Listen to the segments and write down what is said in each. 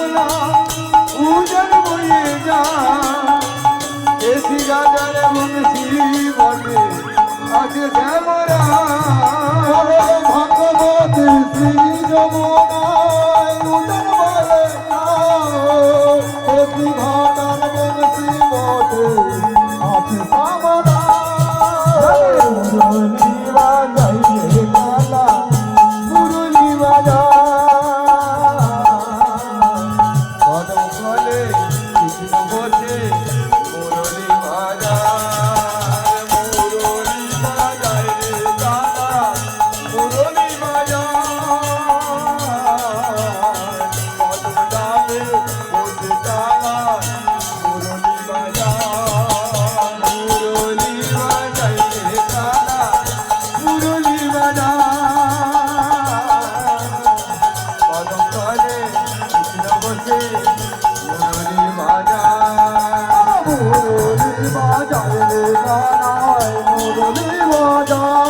যমুনা উজন বয়ে যা। এসি রাজার মন শ্রী বটে আজ যায় 你我在。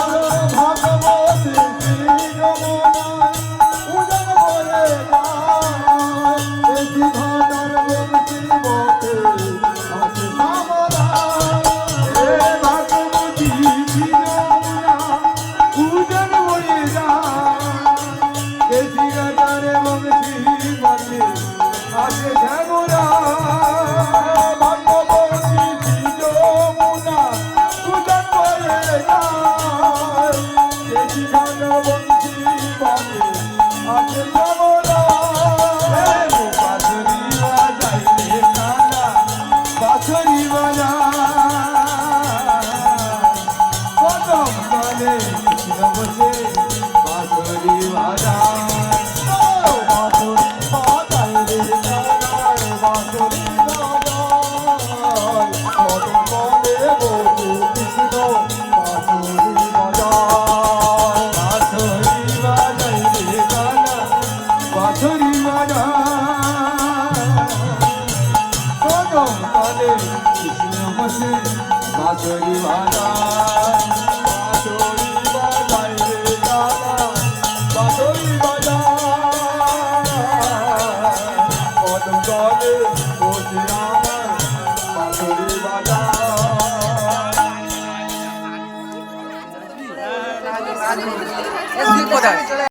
Gracias. বাঁচরি বাজাই বাঁচরি বাজাই রে দাদা বাঁচরি বাজাই কত কলে ওঠে আমার বাঁচরি বাজাই কোথায়